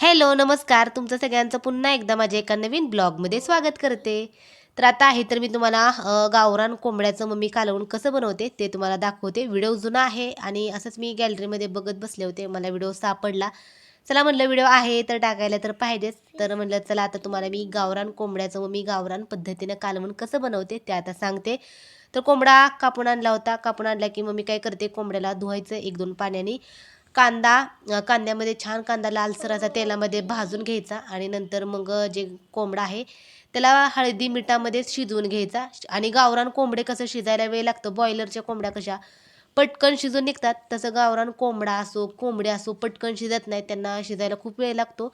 Hello नमस्कार. तुमचं सगळ्यांचं पुन्हा एकदा माझ्या एका नवीन ब्लॉगमध्ये स्वागत करते. तर आता आहे तर मी तुम्हाला गावरान कोंबड्याचं मम्मी कालवून कसं बनवते ते तुम्हाला दाखवते. व्हिडिओ जुना आहे आणि असंच मी गॅलरीमध्ये बघत बसले होते. मला व्हिडिओ सापडला. चला म्हणलं व्हिडिओ आहे तर टाकायला तर पाहिजेच. तर म्हणलं चला आता तुम्हाला मी गावरान कोंबड्याचं मम्मी गावरान पद्धतीनं कालवण कसं बनवते ते आता सांगते. तर कोंबडा कापून आणला होता. कापून आणला की मम्मी काय करते कोंबड्याला धुवायचं एक दोन पाण्याने. कांदा कांद्यामध्ये छान कांदा लालसर असा तेलामध्ये भाजून घ्यायचा आणि नंतर मग जे कोंबडा आहे त्याला हळदी मिठामध्ये शिजवून घ्यायचा आणि गावरान कोंबडे कसं शिजायला वेळ लागतं बॉयलरच्या कोंबड्या कशा पटकन शिजून निघतात. तसं गावरान कोंबडा असो कोंबडे असो पटकन शिजत नाही त्यांना शिजायला खूप वेळ लागतो.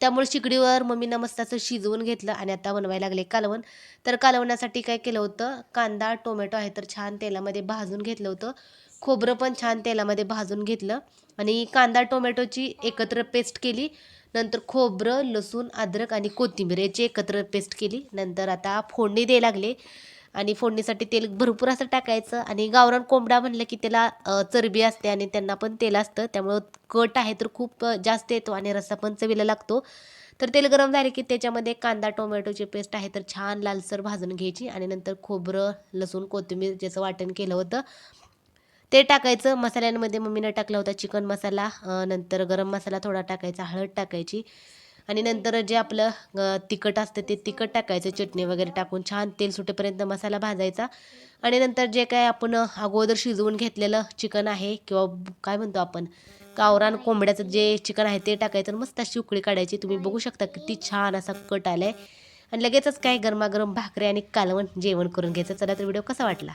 त्यामुळे शिकडीवर मम्मीनं मस्त असं शिजवून घेतलं आणि आता बनवायला लागले कालवण. तर कालवण्यासाठी काय केलं होतं? कांदा टोमॅटो आहे तर छान तेलामध्ये भाजून घेतलं होतं. खोबरं पण छान तेलामध्ये भाजून घेतलं आणि कांदा टोमॅटोची एकत्र पेस्ट केली. नंतर खोबरं लसूण अद्रक आणि कोथिंबीर याची एकत्र पेस्ट केली. नंतर आता फोडणी द्यायला लागले. आणि फोडणीसाठी तेल भरपूर असं टाकायचं आणि गावरान कोंबडा म्हणलं की त्याला चरबी असते आणि त्यांना पण तेल असतं. त्यामुळं कट आहे तर खूप जास्त येतो आणि रस्सा पण चवीला लागतो. तर तेल गरम झाले की त्याच्यामध्ये कांदा टोमॅटोची पेस्ट आहे तर छान लालसर भाजून घ्यायची आणि नंतर खोबरं लसूण कोथिंबीर ज्याचं वाटण केलं होतं ते टाकायचं. मसाल्यांमध्ये मम्मीनं टाकला होता चिकन मसाला. नंतर गरम मसाला थोडा टाकायचा हळद टाकायची. आणि नंतर जे आपलं तिखट असतं ते तिखट टाकायचं चटणी वगैरे टाकून छान तेल सुटेपर्यंत मसाला भाजायचा. आणि नंतर जे काय आपण अगोदर शिजवून घेतलेलं चिकन आहे किंवा काय म्हणतो आपण गावरान कोंबड्याचं जे चिकन आहे ते टाकायचं आणि मस्त अशी उकळी काढायची. तुम्ही बघू शकता किती छान असा कट आलाय. आणि लगेचच काय गरमागरम भाकरी आणि कालवण जेवण करून घ्यायचं. चला तर व्हिडिओ कसा वाटला?